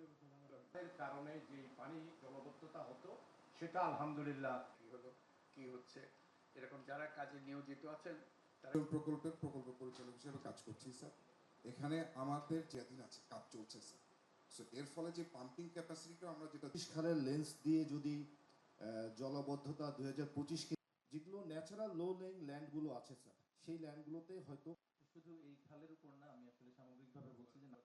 এর কারণে যে পানি জলবদ্ধতা হতো সেটা আলহামদুলিল্লাহ কি হলো? কি হচ্ছে? এরকম যারা কাজে নিয়োজিত আছেন তারা প্রকল্পের প্রকল্প পরিচালক হিসেবে কাজ করছি স্যার। এখানে আমাদের যেদিন আছে কাজ চলছে স্যার। সো এর ফলে যে পাম্পিং ক্যাপাসিটিটা আমরা যেটা খালের লেন্স দিয়ে যদি আহ, জলবদ্ধতা দুই হাজার পঁচিশ যেগুলো ন্যাচারাল লো লেং ল্যান্ডগুলো আছে স্যার সেই ল্যান্ডগুলোতে হয়তো শুধু এই খালের উপর না আমি আসলে সামগ্রিকভাবে বলছি যে না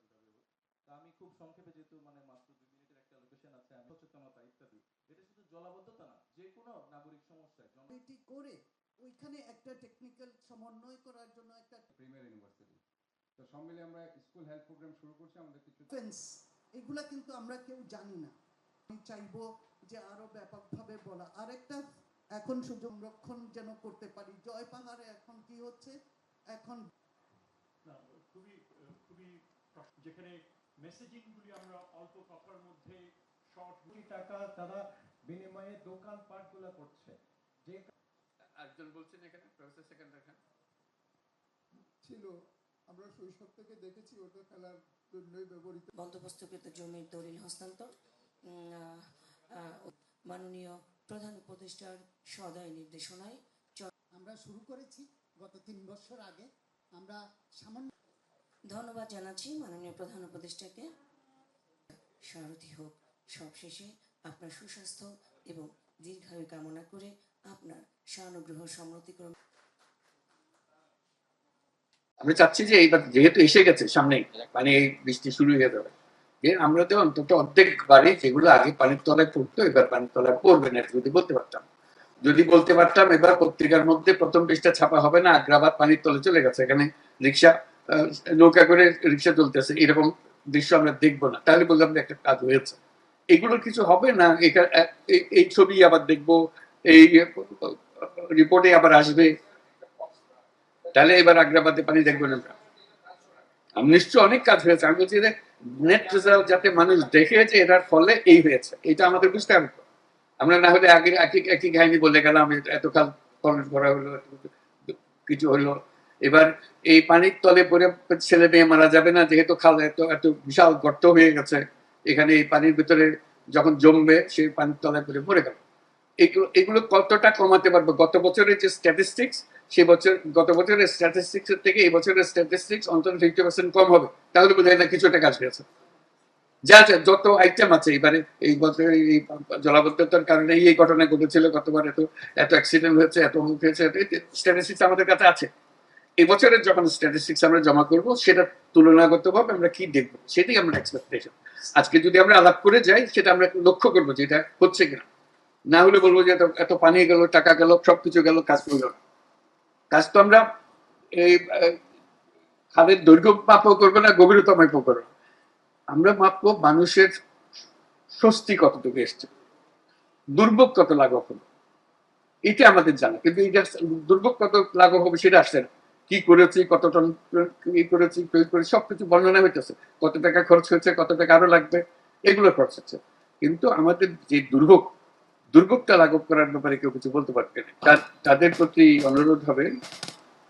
তা আমি খুব সংক্ষেপে যেহেতু মানে মাত্র দুই মিনিটের একটা লোকেশন আছে আমি সচেতনতা ইত্যাদি। এটা শুধু জলাবদ্ধতা না যে কোনো নাগরিক সমস্যায় এটি করে ওইখানে একটা টেকনিক্যাল সমন্বয় করার জন্য একটা প্রিমিয়ার ইউনিভার্সিটি তো সব মিলে আমরা স্কুল হেলথ প্রোগ্রাম শুরু করছি আমাদের কিছু ফেন্স এগুলা কিন্তু আমরা কেউ জানি না। আমি চাইব যে আরও ব্যাপকভাবে বলা। আরেকটা এখন সুযোগ সংরক্ষণ যেন করতে পারি। জয় পাহাড়ে এখন কি হচ্ছে? এখন না খুবই খুবই যেখানে মেসেজিংগুলি আমরা অল্প কথার মধ্যে শর্ট কোটি টাকা তারা বিনিময়ে দোকান পাটগুলো করছে। যে একজন বলছেন এখানে প্রফেসর সেকেন্ডার খান ছিল। আমরা শৈশব থেকে দেখেছি ওটা খেলার জন্যই ব্যবহৃত। বন্দোবস্তকৃত জমির দলিল হস্তান্তর। আহ, আহ, মাননীয় প্রধান উপদেষ্টার সদয় নির্দেশনায় আমরা শুরু করেছি গত তিন বছর আগে। আমরা সামান্য ধন্যবাদ জানাচ্ছি মাননীয় প্রধান উপদেষ্টাকে। সারথি হোক সবশেষে আপনার সুস্বাস্থ্য এবং দীর্ঘায়ু কামনা করে আপনার সানুগ্রহ সমৃদ্ধিক্রম আমরা চাচ্ছি যে এইবার যেহেতু এসে গেছে সামনে মানে এই বৃষ্টি শুরু হয়ে যাবে, যে আমরা তো অন্তত অর্ধেক বাড়ি যেগুলো আগে পানির তলায় পড়তো, এবার পানির তলায় পড়বে না যদি বলতে পারতাম। যদি বলতে পারতাম, এবার পত্রিকার মধ্যে প্রথম পৃষ্ঠা ছাপা হবে না আগ্রাবাদ পানির তলে চলে গেছে। এখানে রিক্সা নৌকা করে রিক্সা চলতেছে, এরকম দৃশ্য আমরা দেখব না। তাহলে বললাম যে একটা কাজ হয়েছে। এগুলো কিছু হবে না এই- ছবি আবার দেখব, এই রিপোর্টে আবার আসবে। তাহলে এবার আগ্রাবাদে পানি দেখবেন আমরা। আমি নিশ্চয় অনেক কাজ হয়েছে। আমি বলছি যে নেট রেজাল্ট যাতে মানুষ দেখে যে এটার ফলে এই হয়েছে, এটা আমাদের বুঝতে হবে আমরা না হলে আগে একই একই কাহিনী বলে গেলাম এ- এত কাল খনন করা হলো কিছু হলো। এবার এই পানির তলে পড়ে ছেলে মেয়ে মারা যাবে না, যেহেতু খাল এত এত বিশাল গর্ত হয়ে গেছে, এখানে এই পানির ভিতরে যখন জমবে, সেই পানির তলায় পড়ে মরে গেল এগুলো এগুলো কতটা কমাতে পারব? গত বছরের যে স্ট্যাটিস্টিক্স সে বছর, গত বছরের স্ট্যাটিস্টিক্স থেকে এই বছরের স্ট্যাটিস্টিক্স অন্তত ফিফটি পার্সেন্ট কম হবে। তাহলে বোঝায় না কিছুটা কাজ হয়েছে যা যা যত আইটেম আছে, এবারে এই বছর এই জলাবদ্ধতার কারণে এই ঘটনা ঘটেছিল, গতবার এত এত অ্যাক্সিডেন্ট হয়েছে, এত হয়েছে স্ট্যাটিস্টিক্স আমাদের কাছে আছে। এই বছরের যখন স্ট্যাটিস্টিক্স আমরা জমা করব, সেটা তুলনাগতভাবে আমরা কি দেখব, সেটাই আমরা এক্সপেকটেশন আজকে যদি আমরা আলাপ করে যাই, সেটা আমরা লক্ষ্য করব যে এটা হচ্ছে কিনা। না হলে বলব যে এত পানি গেল, টাকা গেল, সবকিছু গেল, কাজ করল কাজ তো আমরা, এই খালের দৈর্ঘ্য মাপও করব না, গভীরতা মাপও করব। আমরা মাপবো মানুষের স্বস্তি কতটুকু এসছে, দুর্ভোগ কত লাঘব হলো এটা আমাদের জানা। কিন্তু এটা দুর্ভোগ কত লাঘব হবে, সেটা আসছে না। কি করেছি, কত টন কি করেছি কি করেছি, সবকিছু বর্ণনা হইতেছে। কত টাকা খরচ হয়েছে, কত টাকা আরও লাগবে, এগুলো খরচ হচ্ছে। কিন্তু আমাদের যে দুর্ভোগ, দুর্ভোগটা লাঘব করার ব্যাপারে কেউ কিছু বলতে পারবে না। তাদের প্রতি অনুরোধ হবে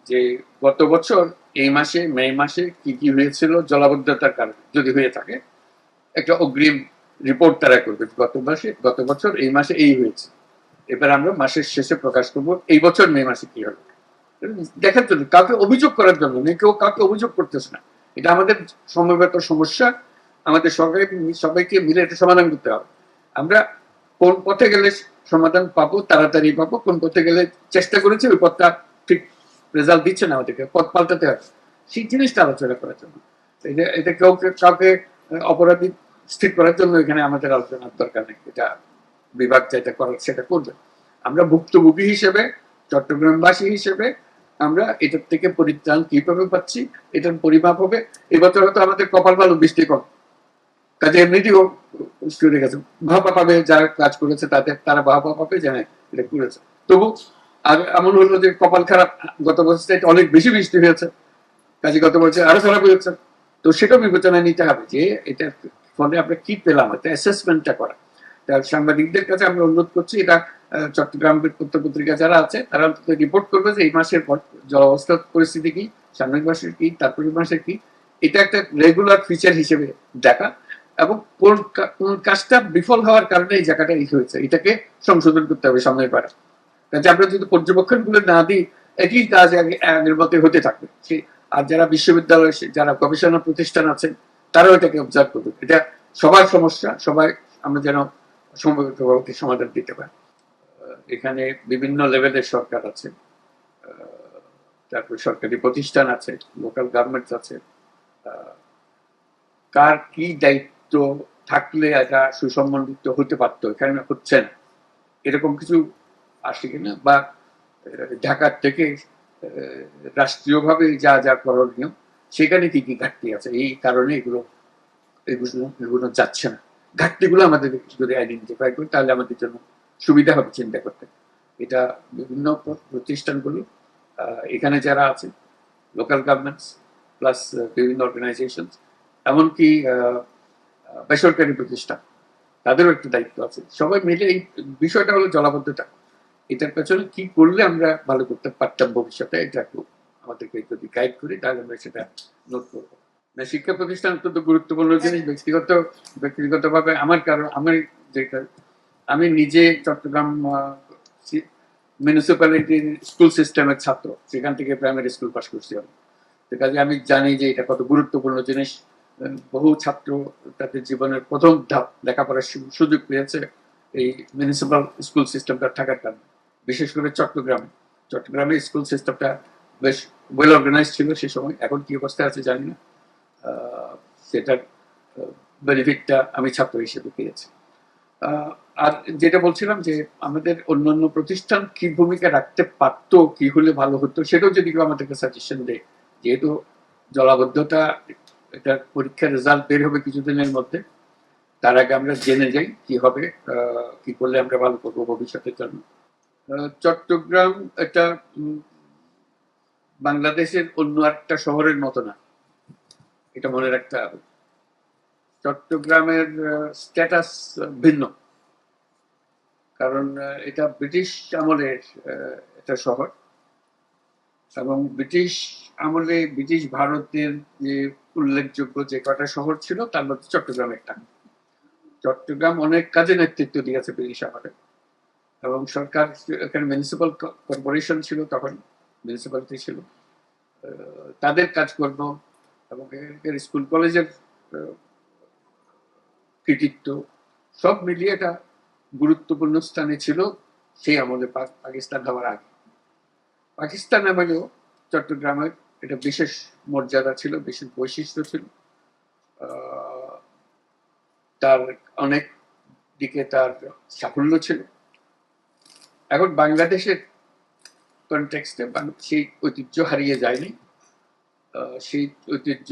যে গত বছর, এই মাসে, মে মাসে কি কি হয়েছিল জলাবদ্ধতার কারণে, যদি হয়ে থাকে, একটা অগ্রিম রিপোর্ট তারা করবে গত মাসে, গত বছর, এই মাসে এই হয়েছে। এবার আমরা মাসের শেষে প্রকাশ করব, এই বছর মে মাসে কি হবে। দেখার জন্য কাউকে অভিযোগ করার জন্য নয়, কেউ কাউকে অভিযোগ করতেছে না। এটা আমাদের সমবেত সমস্যা। আমাদের সবাই সবাইকে মিলে এটা সমাধান করতে হবে। আমরা কোন পথে গেলে সমাধান পাবো তাড়াতাড়ি পাবো কোন পথে গেলে চেষ্টা করেছি ওই পথটা ঠিক রেজাল্ট দিচ্ছে না আমাদেরকে পথ পাল্টাতে হবে। সেই জিনিসটা আলোচনা করার জন্য। এটা এটা কাউকে কাউকে অপরাধী স্থির করার জন্য এখানে আমাদের আলোচনার দরকার নেই। এটা বিভাগ যেটা করার সেটা করবে। আমরা ভুক্তভোগী হিসেবে চট্টগ্রামবাসী হিসেবে আমরা এটার থেকে পরিত্রাণ কীভাবে পাচ্ছি, এটার পরিমাপ হবে। এবছর হয়তো আমাদের কপাল ভালো, বৃষ্টি কম। কাজে এমনিতেও গেছে। ভাবা পাবে যারা কাজ করেছে তাদের তারা ভাবা পাবে যে হ্যাঁ এটা করেছে। তবু আর এমন হলো যে কপাল খারাপ, গত বছর অনেক বেশি বৃষ্টি হয়েছে। কাজে গত বছর আরও খারাপ হয়েছে। তো সেটাও বিবেচনায় নিতে হবে যে এটা ফলে আমরা কি পেলাম এটা অ্যাসেসমেন্টটা করা। সাংবাদিকদের কাছে আমরা অনুরোধ করছি এটা চট্টগ্রাম পত্র পত্রিকা যারা আছে, তারা রিপোর্ট করবে যে এই মাসের পর- জলাবস্থার পরিস্থিতি কি, সামনের মাসের কি, তারপরের মাসের কি। এটা একটা রেগুলার ফিচার হিসেবে দেখা এবং কোন কাজটা বিফল হওয়ার কারণে এই জায়গাটা এই হয়েছে। এটাকে সংশোধন করতে হবে সামনের পারা কাজে আমরা যদি পর্যবেক্ষণগুলো না দিই, একই কাজ আগে- আগের হতে থাকবে। আর যারা বিশ্ববিদ্যালয় যারা গবেষণা প্রতিষ্ঠান আছেন, তারাও এটাকে অবজার্ভ করবে। এটা সবার সমস্যা, সবাই, আমরা যেন সম্ভাব্যভাবে সমাধান দিতে পারে। এখানে বিভিন্ন লেভেলের সরকার আছে। তারপর সরকারি প্রতিষ্ঠান আছে লোকাল গভর্নমেন্ট আছে। কার কি দায়িত্ব থাকলে এটা সুসম্বন্ধিত হতে পারতো? এখানে হচ্ছে না। এরকম কিছু আসে কিনা? বা ঢাকার থেকে রাষ্ট্রীয়ভাবে যা যা করণীয়, সেখানে কি কি ঘাটতি আছে? এই কারণে এগুলো এগুলো এগুলো যাচ্ছে না। ঘাটতিগুলো আমাদের যদি আইডেন্টিফাই করি, তাহলে আমাদের জন্য সুবিধা হবে চিন্তা করতে। এটা বিভিন্ন প্র- প্রতিষ্ঠানগুলো এখানে যারা আছে লোকাল গভর্নমেন্টস প্লাস বিভিন্ন অর্গানাইজেশন এমনকি বেসরকারি প্রতিষ্ঠান, তাদেরও একটু দায়িত্ব আছে। সবাই মিলে এই বিষয়টা হলো জলাবদ্ধতা। এটার পেছনে কি করলে আমরা ভালো করতে পারতাম ভবিষ্যতে, এটা একটু আমাদেরকে যদি গাইড করি, তাহলে আমরা সেটা নোট করব। না শিক্ষা প্রতিষ্ঠান অত্যন্ত গুরুত্বপূর্ণ জিনিস ব্যক্তিগত ব্যক্তিগতভাবে আমার কারণ আমার যেটা আমি নিজে চট্টগ্রাম মিউনিসিপ্যালিটির স্কুল সিস্টেমের ছাত্র সেখান থেকে প্রাইমারি স্কুল পাস করছি আমি। তো কাজে আমি জানি যে এটা কত গুরুত্বপূর্ণ জিনিস। বহু ছাত্র তাদের জীবনের প্রথম ধাপ লেখাপড়ার সুযোগ পেয়েছে এই মিউনিসিপ্যাল স্কুল সিস্টেমটা থাকার কারণে। বিশেষ করে চট্টগ্রামে। চট্টগ্রামে স্কুল সিস্টেমটা বেশ ওয়েল অর্গানাইজ ছিল সে সময়। এখন কি অবস্থায় আছে জানি না। সেটার বেনিফিটটা আমি ছাত্র হিসেবে পেয়েছি। আর যেটা বলছিলাম যে আমাদের অন্যান্য প্রতিষ্ঠান কি ভূমিকা রাখতে পারতো, কি হলে ভালো হতো, সেটাও যদি কেউ আমাদেরকে সাজেশন দেয়। যেহেতু জলাবদ্ধতা, এটা পরীক্ষার রেজাল্ট বের হবে কিছুদিনের মধ্যে, তার আগে আমরা জেনে যাই কি হবে কি করলে আমরা ভালো করব ভবিষ্যতের জন্য। চট্টগ্রাম এটা বাংলাদেশের অন্য একটা শহরের মতো না। এটা মনে রাখতে হবে। চট্টগ্রামের স্ট্যাটাস ভিন্ন। কারণ এটা ব্রিটিশ আমলের একটা শহর। এবং ব্রিটিশ আমলে ব্রিটিশ ভারতের যে উল্লেখযোগ্য যে কটা শহর ছিল, তার মধ্যে চট্টগ্রাম একটা। চট্টগ্রাম অনেক কাজে নেতৃত্ব দিয়েছে ব্রিটিশ আমলে। এবং সরকার, এখানে মিউনিসিপাল কর্পোরেশন ছিল তখন মিউনিসিপ্যালিটি ছিল। তাদের কাজকর্ম এবং এর স্কুল কলেজের কৃতিত্ব সব মিলিয়ে এটা গুরুত্বপূর্ণ স্থানে ছিল, সেই আমলে পাকিস্তান হওয়ার আগে। পাকিস্তান আমলেও চট্টগ্রামের এটা বিশেষ মর্যাদা ছিল, বিশেষ বৈশিষ্ট্য ছিল। তার অনেক দিকে তার সাফল্য ছিল। এখন বাংলাদেশের কনটেক্সটে সেই ঐতিহ্য হারিয়ে যায়নি। সেই ঐতিহ্য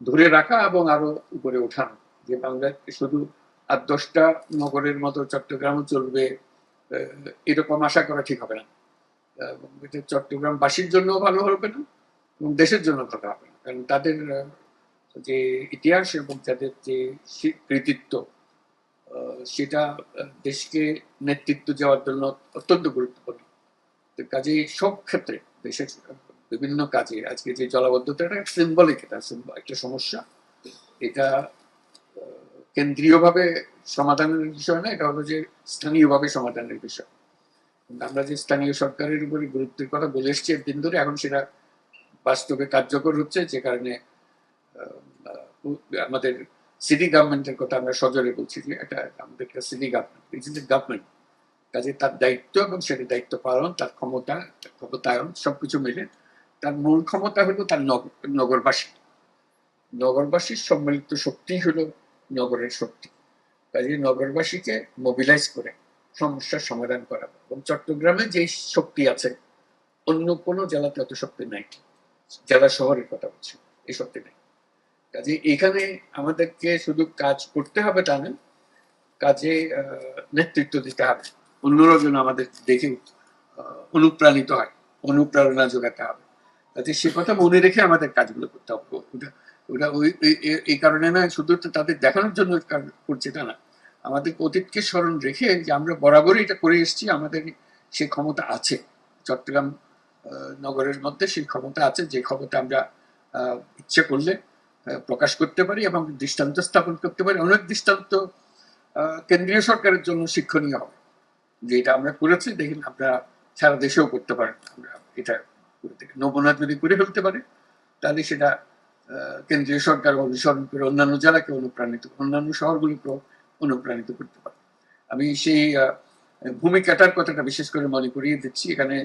ধরে রাখা এবং আরও উপরে ওঠানো, যে বাংলা শুধু আর দশটা নগরের মতো চট্টগ্রামও চলবে এরকম আশা করা ঠিক হবে না। এটা চট্টগ্রামবাসীর জন্য ভালো হবে না এবং দেশের জন্য ভালো হবে না। কারণ তাদের যে ইতিহাস এবং তাদের যে কৃতিত্ব সেটা দেশকে নেতৃত্ব দেওয়ার জন্য অত্যন্ত গুরুত্বপূর্ণ। তো কাজেই সব ক্ষেত্রে দেশের বিভিন্ন কাজে। আজকে যে জলাবদ্ধতাটা সিম্বলিক এটা একটা সমস্যা। এটা কেন্দ্রীয়ভাবে সমাধানের বিষয় না, এটা হলো যে স্থানীয়ভাবে সমাধানের বিষয়। আমরা যে স্থানীয় সরকারের উপরে গুরুত্বের কথা বলে এসছি একদিন ধরে, এখন সেটা বাস্তবে কার্যকর হচ্ছে যে কারণে আমাদের সিটি গভর্নমেন্টের কথা আমরা সজরে বলছি যে এটা আমাদের একটা city government it is government কাজে তার দায়িত্ব এবং সেটা দায়িত্ব পালন, তার ক্ষমতা, ক্ষমতায়ন, সবকিছু মিলে তার মূল ক্ষমতা হলো তার নগ- নগরবাসী। নগরবাসীর সম্মিলিত শক্তি হলো নগরের শক্তি। কাজে নগরবাসীকে মোবিলাইজ করে সমস্যার সমাধান করা। এবং চট্টগ্রামে যে শক্তি আছে, অন্য কোনো জেলাতে অত শক্তি নাই। জেলা শহরের কথা বলছি, এই শক্তি নেই। কাজে এখানে আমাদেরকে শুধু কাজ করতে হবে তা না কাজে নেতৃত্ব দিতে হবে। অন্যরা যেন আমাদের দেখে অনুপ্রাণিত হয়, অনুপ্রেরণা যোগাতে হবে। কাজে সে কথা মনে রেখে আমাদের কাজগুলো করতে হবে। ওটা ওটা ওই এই- কারণে না শুধু তাদের দেখানোর জন্য করছে তা না। আমাদের অতীতকে স্মরণ রেখে যে আমরা বরাবরই এটা করে এসেছি, আমাদের সেই ক্ষমতা আছে। চট্টগ্রাম নগরের মধ্যে সেই ক্ষমতা আছে, যে ক্ষমতা আমরা ইচ্ছে করলে প্রকাশ করতে পারি এবং দৃষ্টান্ত স্থাপন করতে পারি। অনেক দৃষ্টান্ত কেন্দ্রীয় সরকারের জন্য শিক্ষণীয় হবে। যে এটা আমরা করেছি, দেখেন আপনারা সারা দেশেও করতে পারেন আমরা এটা করে যদি করে ফেলতে পারে, তাহলে সেটা কেন্দ্রীয় সরকার অনুসরণ করে অন্যান্য জেলাকে অনুপ্রাণিত, অন্যান্য শহরগুলিকেও অনুপ্রাণিত করতে পারে। আমি সেই ভূমিকাটার কথাটা বিশেষ করে মনে করিয়ে দিচ্ছি। এখানে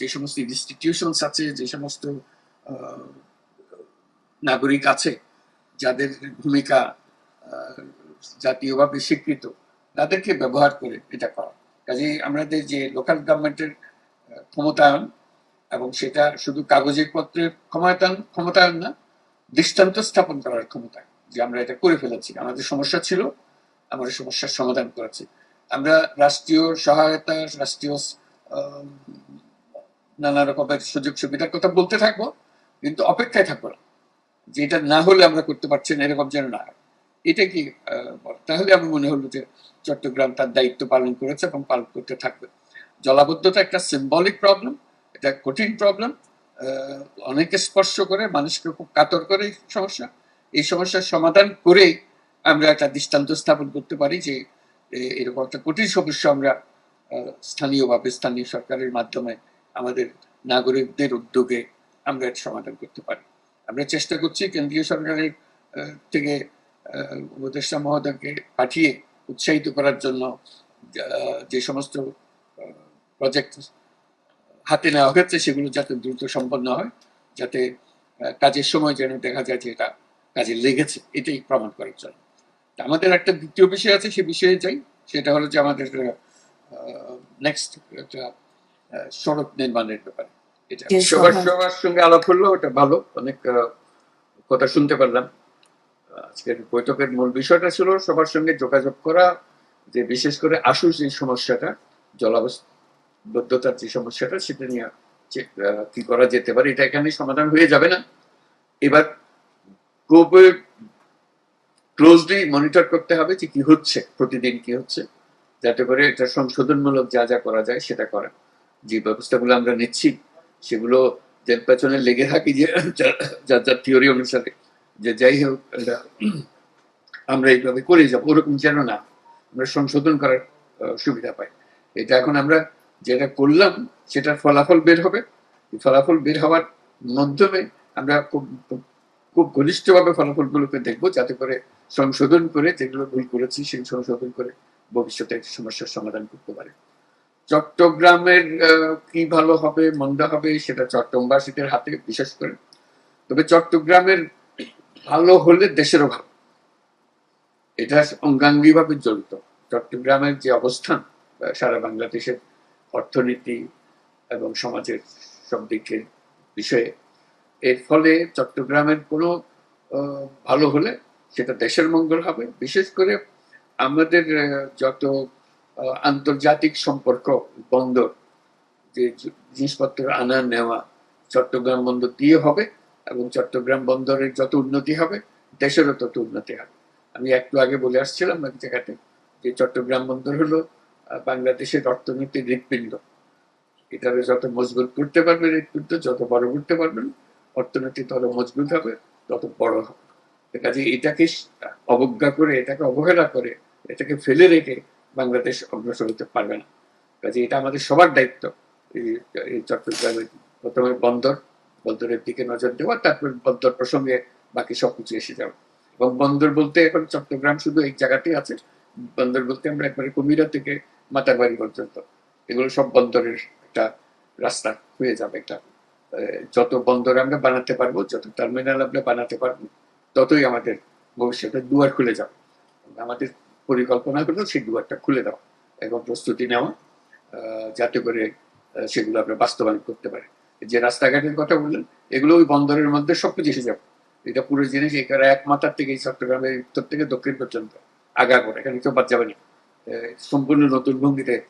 যে সমস্ত ইনস্টিটিউশনস আছে, যে সমস্ত নাগরিক আছে, যাদের ভূমিকা জাতীয়ভাবে স্বীকৃত, তাদেরকে ব্যবহার করে এটা করা। কাজে আমাদের যে লোকাল গভর্নমেন্টের ক্ষমতায়ন এবং সেটা শুধু কাগজের পত্রের ক্ষমতায়ন ক্ষমতায়ন না, দৃষ্টান্ত স্থাপন করার ক্ষমতা যে আমরা এটা করে ফেলেছি। আমাদের সমস্যা ছিল, আমরা সমস্যার সমাধান করেছি। আমরা রাষ্ট্রীয় সহায়তা, রাষ্ট্রীয় নানা রকমের সুযোগ সুবিধার কথা বলতে থাকব, কিন্তু অপেক্ষায় থাকব না। যে এটা না হলে আমরা করতে পারছি না, এরকম যেন না। এটা কি তাহলে আমার মনে হলো যে চট্টগ্রাম তার দায়িত্ব পালন করেছে এবং পালন করতে থাকবে। জলাবদ্ধতা একটা সিম্বলিক প্রবলেম এটা কঠিন প্রবলেম অনেকে স্পর্শ করে, মানুষকে খুব কাতর করে এই সমস্যা। এই সমস্যার সমাধান করে আমরা একটা দৃষ্টান্ত স্থাপন করতে পারি যে এরকম একটা কঠিন সমস্যা আমরা স্থানীয়ভাবে, স্থানীয় সরকারের মাধ্যমে আমাদের নাগরিকদের উদ্যোগে আমরা এর সমাধান করতে পারি। আমরা চেষ্টা করছি কেন্দ্রীয় সরকারের থেকে উপদেষ্টা মহোদয়কে পাঠিয়ে উৎসাহিত করার জন্য যে সমস্ত প্রজেক্ট হাতে নেওয়া হয়েছে সেগুলো যাতে দ্রুত সম্পন্ন হয় যাতে কাজের সময় যেন দেখা যায় যে এটা কাজে লেগেছে এটাই প্রমাণ করার জন্য। আমাদের একটা দ্বিতীয় বিষয় আছে সে বিষয়ে যাই। সেটা হলো যে আমাদের নেক্সট একটা সড়ক নির্মাণের ব্যাপারে। এটা সবার সবার সঙ্গে আলাপ হলো ওটা ভালো অনেক কথা শুনতে পারলাম। আজকের বৈঠকের মূল বিষয়টা ছিল সবার সঙ্গে যোগাযোগ করা যে বিশেষ করে আশু যে সমস্যাটা জলাবদ্ধতার যে সমস্যাটা সেটা নিয়ে কি করা যেতে পারে, এটা এখানে সমাধান হয়ে যাবে না। এবার খুব ক্লোজলি মনিটর করতে হবে যে কি হচ্ছে, প্রতিদিন কি হচ্ছে, যাতে করে এটা সংশোধনমূলক যা যা করা যায় সেটা করা। যে ব্যবস্থাগুলো আমরা নিচ্ছি, সেগুলো যে পেছনে লেগে থাকি যে, যার যার থিওরি অনুসারে। যে যাই হোক আমরা এইভাবে করে যাব, ওরকম যেন না আমরা সংশোধন করার সুবিধা পাই। এটা এখন আমরা যেটা করলাম, সেটার ফলাফল বের হবে। ফলাফল বের হওয়ার মাধ্যমে আমরা খুব, খুব- ঘনিষ্ঠভাবে ফলাফলগুলোকে দেখব, যাতে করে সংশোধন করে যেগুলো ভুল করেছি সেই সংশোধন করে ভবিষ্যতে সমস্যার সমাধান করতে পারে। চট্টগ্রামের কি ভালো হবে, মন্দ হবে, সেটা চট্টগ্রামবাসীদের হাতে বিশেষ করে। তবে চট্টগ্রামের ভালো হলে দেশেরও ভালো এটা অঙ্গাঙ্গিভাবে জড়িত। চট্টগ্রামের যে অবস্থান সারা বাংলাদেশের অর্থনীতি এবং সমাজের সব দিকের বিষয়ে। এর ফলে চট্টগ্রামের কোনো ভালো হলে সেটা দেশের মঙ্গল হবে। বিশেষ করে আমাদের যত আন্তর্জাতিক সম্পর্ক বন্দর, যে জিনিসপত্র আনা নেওয়া চট্টগ্রাম বন্দর দিয়ে হবে এবং চট্টগ্রাম বন্দরের যত উন্নতি হবে, দেশেরও তত উন্নতি হবে। আমি একটু আগে বলে আসছিলাম এক জায়গাতে যে চট্টগ্রাম বন্দর হলো বাংলাদেশের অর্থনীতির হৃৎপিণ্ড এটাকে যত মজবুত করতে পারবে হৃৎপিণ্ড যত বড় করতে পারবেন অর্থনীতি তত মজবুত হবে, তত বড় হবে। কাজে এটাকে অবজ্ঞা করে, এটাকে অবহেলা করে, এটাকে ফেলে রেখে বাংলাদেশ অগ্রসর হতে পারবে না। কাজে এটা আমাদের সবার দায়িত্ব, এই- এই চট্টগ্রামের প্রথমে বন্দর, বন্দরের দিকে নজর দেওয়া, তারপর বন্দর প্রসঙ্গে বাকি সবকিছু এসে যাবে এবং বন্দর বলতে এখন চট্টগ্রাম শুধু এই জায়গাতেই আছে। বন্দর বলতে আমরা একবারে কুমিরা থেকে মাতারবাড়ি পর্যন্ত। এগুলো সব বন্দরের একটা রাস্তা হয়ে যাবে, একটা যত বন্দর আমরা বানাতে পারব, যত টার্মিনাল আমরা বানাতে পারব, ততই আমাদের ভবিষ্যতে দুয়ার খুলে যাবে। আমাদের পরিকল্পনা হলো সেই দুয়ারটা খুলে দেওয়া এবং প্রস্তুতি নেওয়া যাতে করে সেগুলো আমরা বাস্তবায়ন করতে পারি। যে রাস্তাঘাটের কথা বললেন, এগুলো ওই বন্দরের মধ্যে সবকিছু এসে যাবে। এটা পুরো জিনিস এখানে এক মাথার থেকে এই চট্টগ্রামের উত্তর থেকে দক্ষিণ পর্যন্ত আগা করে এখানে কেউ বাদ যাবে না। সম্পূর্ণ নতুন ভঙ্গিতে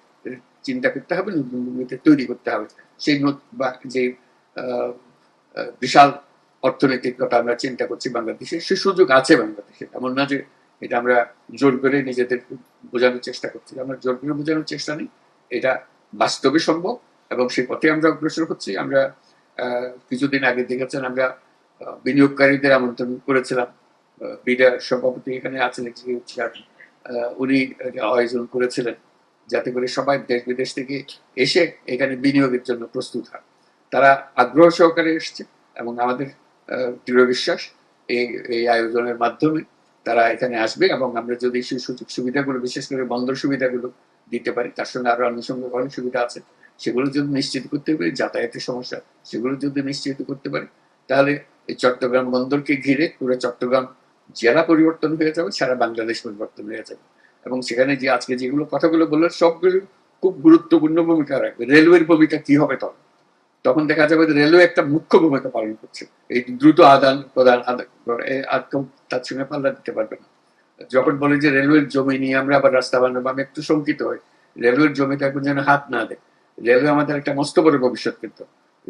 চিন্তা করতে হবে নতুন ভঙ্গিতে তৈরি করতে হবে। সেই বা যে বিশাল অর্থনৈতিক কথা আমরা চিন্তা করছি বাংলাদেশে সে সুযোগ আছে বাংলাদেশে। এমন না যে এটা আমরা জোর করে নিজেদের বোঝানোর চেষ্টা করছি। আমরা জোর করে বোঝানোর চেষ্টা নেই। এটা বাস্তবে সম্ভব এবং সেই পথে আমরা অগ্রসর হচ্ছি। আমরা কিছুদিন আগে দেখেছেন আমরা বিনিয়োগকারীদের আমন্ত্রণ করেছিলাম। বিডা সভাপতি এখানে আছেন chairman, আহ, উনি আয়োজন করেছিলেন যাতে করে সবাই দেশ বিদেশ থেকে এসে এখানে বিনিয়োগের জন্য প্রস্তুত হয়। তারা আগ্রহ সহকারে এসছে এবং আমাদের দৃঢ় বিশ্বাস এই এই আয়োজনের মাধ্যমে তারা এখানে আসবে এবং আমরা যদি সেই সুযোগ সুবিধাগুলো, বিশেষ করে বন্দর সুবিধাগুলো দিতে পারি, তার সঙ্গে আরও আনুষঙ্গিক অনেক সুবিধা আছে, সেগুলো যদি নিশ্চিত করতে পারি, যাতায়াতের সমস্যা, সেগুলো যদি নিশ্চিত করতে পারি, তাহলে এই চট্টগ্রাম বন্দরকে ঘিরে পুরো চট্টগ্রাম জেলা পরিবর্তন হয়ে যাবে, সারা বাংলাদেশ পরিবর্তন হয়ে যাবে। এবং সেখানে যে আজকে যেগুলো কথাগুলো বলল সবগুলো খুব গুরুত্বপূর্ণ ভূমিকা রাখবে। রেলওয়ের ভূমিকা কি হবে তখন? তখন দেখা যাবে রেলওয়ে একটা মুখ্য ভূমিকা পালন করছে। এই দ্রুত আদান প্রদান আর কেউ তার সঙ্গে পাল্লা দিতে পারবে না। যখন বলে যে রেলওয়ের জমি নিয়ে আমরা আবার রাস্তা বানাবো, আমি একটু শঙ্কিত হই। রেলওয়ের জমিতে এখন যেন হাত না দেয়। রেলওয়ে আমাদের একটা মস্ত বড় ভবিষ্যৎ কিন্তু।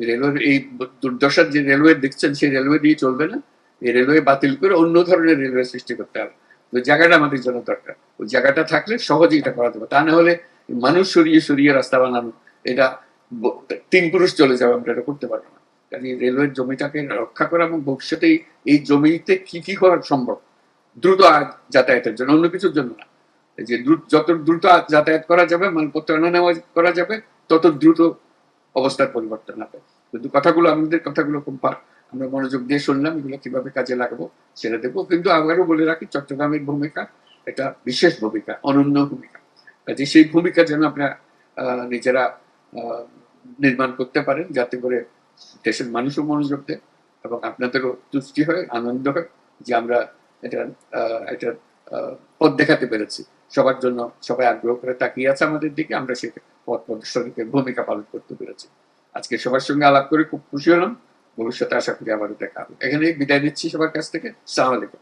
রেলওয়ের এই দুর্দশার যে রেলওয়ে দেখছেন, সেই রেলওয়ে দিয়ে চলবে না। এই রেলওয়ে বাতিল করে অন্য ধরনের রেলওয়ে সৃষ্টি করতে হবে। তো জায়গাটা আমাদের জন্য দরকার। ওই জায়গাটা থাকলে সহজেই এটা করা যাবে। তা না হলে মানুষ সরিয়ে সরিয়ে রাস্তা বানানো, এটা তিন পুরুষ চলে যাবে, আমরা এটা করতে পারব না। কাজে রেলওয়ের জমিটাকে রক্ষা করা এবং ভবিষ্যতে এই- এই জমিতে কি কি করা সম্ভব, দ্রুত যাতায়াতের জন্য, অন্য কিছুর জন্য না। যে যত দ্রুত যাতায়াত করা যাবে, মালপত্র আনা নেওয়া করা যাবে, তত দ্রুত অবস্থার পরিবর্তন হবে। কিন্তু কথাগুলো, আমাদের কথাগুলো খুব আমরা মনোযোগ দিয়ে শুনলাম এগুলো কীভাবে কাজে লাগাবো সেটা দেখব। কিন্তু আবারও বলে রাখি চট্টগ্রামের ভূমিকা এটা বিশেষ ভূমিকা অনন্য ভূমিকা। কাজে সেই ভূমিকা যেন আপনারা নিজেরা নির্মাণ করতে পারেন যাতে করে দেশের মানুষও মনোযোগ দেয় এবং আপনাদেরও তুষ্টি হয় আনন্দ হয় যে আমরা এটা আহ, পথ দেখাতে পেরেছি। সবার জন্য সবাই আগ্রহ করে তাকিয়ে আছে আমাদের দিকে আমরা সেই পথ প্রদর্শনীতে ভূমিকা পালন করতে পেরেছি। আজকে সবার সঙ্গে আলাপ করে খুব খুশি হলাম। ভবিষ্যতে আশা করি আবারও দেখা হবে। এখানে বিদায় নিচ্ছি সবার কাছ থেকে। সালাম আলাইকুম